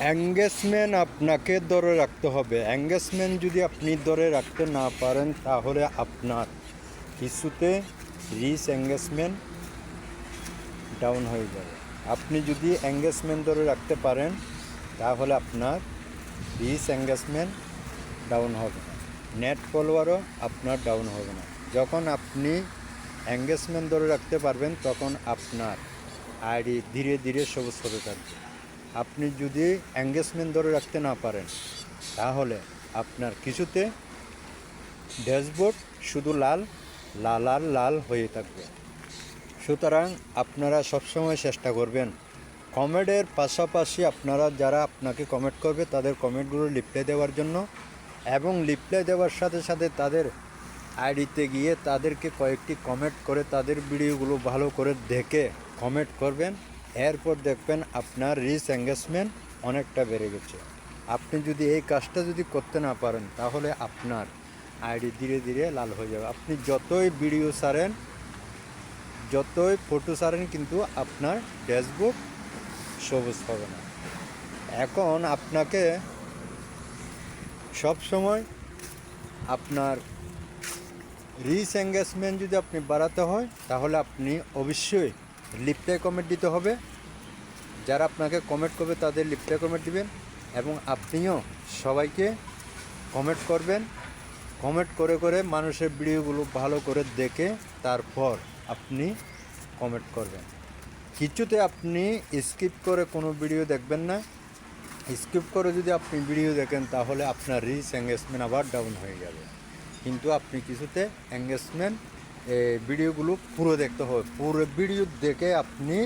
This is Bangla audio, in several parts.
এঙ্গেজমেন্ট আপনাকে ধরে রাখতে হবে। অ্যাঙ্গেজমেন্ট যদি আপনি ধরে রাখতে না পারেন, তাহলে আপনার কিছুতে রিচ অ্যাঙ্গেজমেন্ট ডাউন হয়ে যাবে। আপনি যদি অ্যাঙ্গেজমেন্ট ধরে রাখতে পারেন, তাহলে আপনার রিচ অ্যাঙ্গেজমেন্ট ডাউন হবে না। নেট ফলোয়ারও আপনার ডাউন হবে না। যখন আপনি অ্যাঙ্গেজমেন্ট ধরে রাখতে পারবেন, তখন আপনার আইডি ধীরে ধীরে সবুজ হতে থাকবে। আপনি যদি এঙ্গেজমেন্ট ধরে রাখতে না পারেন, তাহলে আপনার কিছুতে ড্যাশবোর্ড শুধু লাল লাল আর লাল হয়ে থাকবে। সুতরাং আপনারা সবসময় চেষ্টা করবেন। কমেন্টের পাশাপাশি আপনারা যারা আপনাকে কমেন্ট করবে, তাদের কমেন্টগুলো রিপ্লাই দেওয়ার জন্য এবং রিপ্লাই দেওয়ার সাথে সাথে তাদের আইডিতে গিয়ে তাদেরকে কয়েকটি কমেন্ট করে তাদের ভিডিওগুলো ভালো করে দেখে কমেন্ট করবেন। এরপর দেখবেন আপনার রিচ এঙ্গেজমেন্ট অনেকটা বেড়ে গেছে। আপনি যদি এই কাজটা যদি করতে না পারেন, তাহলে আপনার আইডি ধীরে ধীরে লাল হয়ে যাবে। আপনি যতই ভিডিও সারেন যতই ফটো সারেন কিন্তু আপনার ড্যাশবোর্ড সবুজ হবে না। এখন আপনাকে সব সময় আপনার রিচ এঙ্গেজমেন্ট যদি আপনি বাড়াতে হয়, তাহলে আপনি অবশ্যই লিপটাই কমেন্ট দিতে হবে। যারা আপনাকে কমেন্ট করবে, তাদের লিপটাই কমেন্ট দিবেন এবং আপনিও সবাইকে কমেন্ট করবেন। কমেন্ট করে করে মানুষের ভিডিওগুলো ভালো করে দেখে তারপর আপনি কমেন্ট করবেন। কিছুতে আপনি স্কিপ করে কোনো ভিডিও দেখবেন না। স্কিপ করে যদি আপনি ভিডিও দেখেন, তাহলে আপনার রিচ এঙ্গেজমেন্ট আবার ডাউন হয়ে যাবে। কিন্তু আপনি কিছুতে এঙ্গেজমেন্ট ভিডিওগুলো পুরো দেখতে হবে। পুরো ভিডিও দেখে আপনি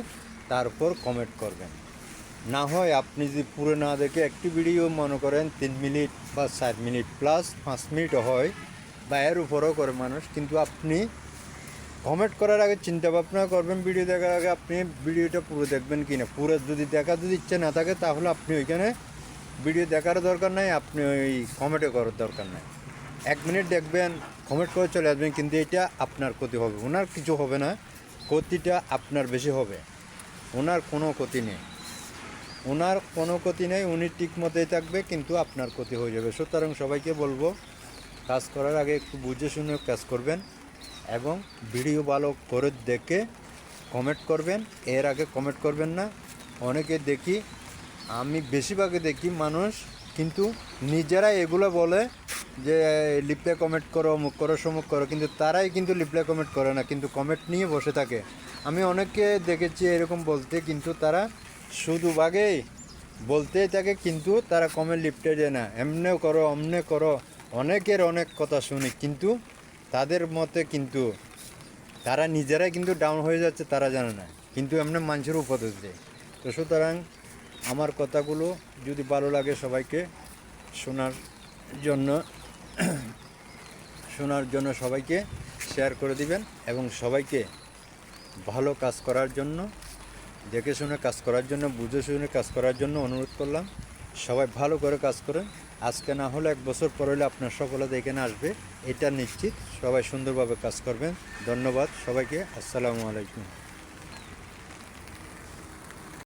তারপর কমেন্ট করবেন। না হয় আপনি যদি পুরো না দেখে একটি ভিডিও মনে করেন তিন মিনিট বা চার মিনিট প্লাস পাঁচ মিনিট হয়, বা এর উপরেও করে মানুষ, কিন্তু আপনি কমেন্ট করার আগে চিন্তা ভাবনা করবেন, ভিডিও দেখার আগে আপনি ভিডিওটা পুরো দেখবেন কি না পুরো যদি দেখা যদি ইচ্ছে না থাকে, তাহলে আপনি ওইখানে ভিডিও দেখার দরকার নাই, আপনি ওই কমেন্টও করার দরকার নাই। এক মিনিট দেখবেন কমেন্ট করে চলে আসবেন, কিন্তু এটা আপনার ক্ষতি হবে। ওনার কিছু হবে না, ক্ষতিটা আপনার বেশি হবে। ওনার কোনো ক্ষতি নেই। ওনার কোনো ক্ষতি নেই, উনি ঠিক মতোই থাকবে, কিন্তু আপনার ক্ষতি হয়ে যাবে। সুতরাং সবাইকে বলব, কাজ করার আগে একটু বুঝে শুনে কাজ করবেন এবং ভিডিও ভালো করে দেখে কমেন্ট করবেন। এর আগে কমেন্ট করবেন না। অনেকে দেখি, আমি বেশিরভাগে দেখি মানুষ কিন্তু নিজেরা এগুলো বলে যে লিপলে কমেন্ট করো অমুক করো সমুক করো, কিন্তু তারাই কিন্তু লিপলে কমেন্ট করে না, কিন্তু কমেন্ট নিয়ে বসে থাকে। আমি অনেককে দেখেছি এরকম বলতে, কিন্তু তারা শুধু ভাগেই বলতেই থাকে, কিন্তু তারা কমেন্ট লিপটে দেয় না। এমনে করো, অমনে করো, অনেকের অনেক কথা শুনি, কিন্তু তাদের মতে কিন্তু তারা নিজেরাই কিন্তু ডাউন হয়ে যাচ্ছে, তারা জানে না। কিন্তু এমনি মানুষের উপদেশ দেয়। তো সুতরাং আমার কথাগুলো যদি ভালো লাগে সবাইকে শোনার জন্য শোনার জন্য সবাইকে শেয়ার করে দিবেন এবং সবাইকে ভালো কাজ করার জন্য, দেখে শুনে কাজ করার জন্য, বুঝে শুনে কাজ করার জন্য অনুরোধ করলাম। সবাই ভালো করে কাজ করেন। আজকে না হলে এক বছর পর হলে আপনার সফলতা এখানে আসবে, এটা নিশ্চিত। সবাই সুন্দরভাবে কাজ করবেন। ধন্যবাদ সবাইকে। আসসালামু আলাইকুম।